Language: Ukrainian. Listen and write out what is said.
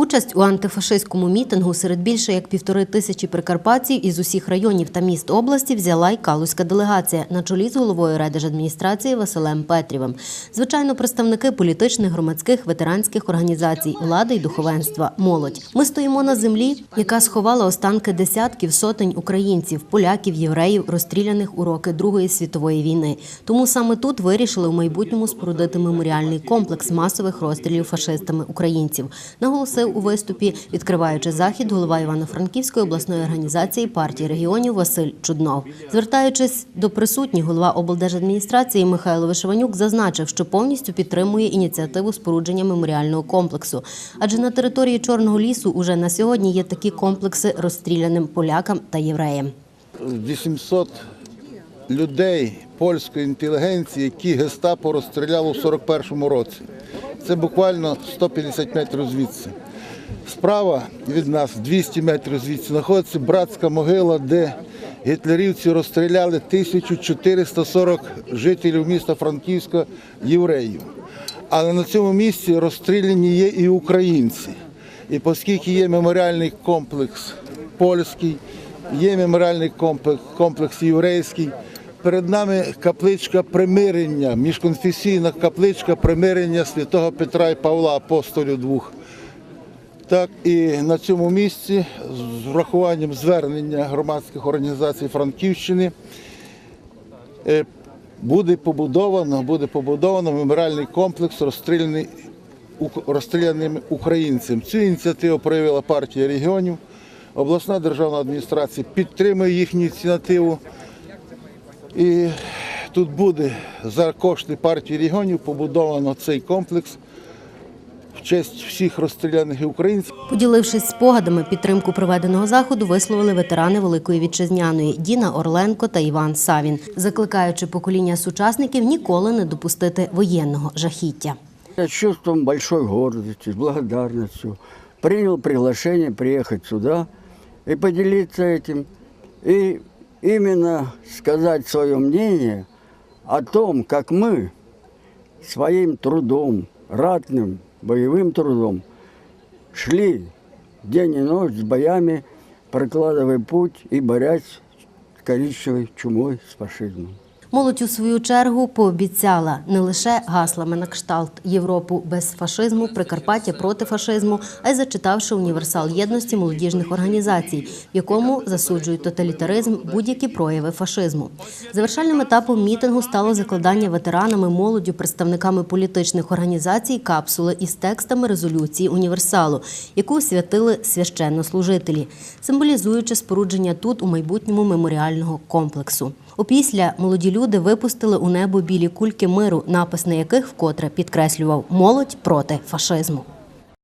Участь у антифашистському мітингу серед більше як півтори тисячі прикарпатців із усіх районів та міст області взяла й калузька делегація на чолі з головою райдержадміністрації Василем Петрівим. Звичайно, представники політичних, громадських, ветеранських організацій, влади й духовенства, молодь. Ми стоїмо на землі, яка сховала останки десятків сотень українців, поляків, євреїв, розстріляних у роки Другої світової війни. Тому саме тут вирішили у майбутньому спорудити меморіальний комплекс масових розстрілів фашистами українців. Наголосив у виступі, відкриваючи захід, голова Івано-Франківської обласної організації партії регіонів Василь Чуднов. Звертаючись до присутніх, голова облдержадміністрації Михайло Вишиванюк зазначив, що повністю підтримує ініціативу спорудження меморіального комплексу. Адже на території Чорного лісу уже на сьогодні є такі комплекси розстріляним полякам та євреям. 800 людей польської інтелігенції, які гестапо розстріляло в 41-му році. Це буквально 150 метрів звідси. Справа від нас 200 метрів звідси знаходиться братська могила, де гітлерівці розстріляли 1440 жителів міста Франківська євреїв. Але на цьому місці розстріляні є і українці. І оскільки є меморіальний комплекс польський, є меморіальний комплекс, комплекс єврейський. Перед нами капличка примирення, міжконфесійна капличка примирення святого Петра і Павла, апостолів двох. Так і на цьому місці з врахуванням звернення громадських організацій Франківщини е, буде побудовано, буде побудовано меморіальний комплекс розстріляний розстріляним українцям. Цю ініціативу проявила партія регіонів. Обласна державна адміністрація підтримує їхню ініціативу. І тут буде за кошти партії регіонів побудовано цей комплекс в честь всіх розстріляних українців. Поділившись спогадами, підтримку проведеного заходу висловили ветерани Великої Вітчизняної Діна Орленко та Іван Савін, закликаючи покоління сучасників ніколи не допустити воєнного жахіття. Я с чувством большой гордости, с благодарностью принял приглашение приехать сюда и поделиться этим. И именно сказать свое мнение о том, как мы своим трудом, ратным, боевым трудом шли день и ночь с боями, прокладывая путь и борясь с коричневой чумой, с фашизмом. Молодь у свою чергу пообіцяла не лише гаслами на кшталт Європу без фашизму, Прикарпаття проти фашизму, а й зачитавши універсал єдності молодіжних організацій, в якому засуджують тоталітаризм будь-які прояви фашизму. Завершальним етапом мітингу стало закладання ветеранами, молоддю, представниками політичних організацій капсули із текстами резолюції універсалу, яку освятили священнослужителі, символізуючи спорудження тут у майбутньому меморіального комплексу. Опісля молоді люди випустили у небо білі кульки миру, напис на яких вкотре підкреслював молодь проти фашизму.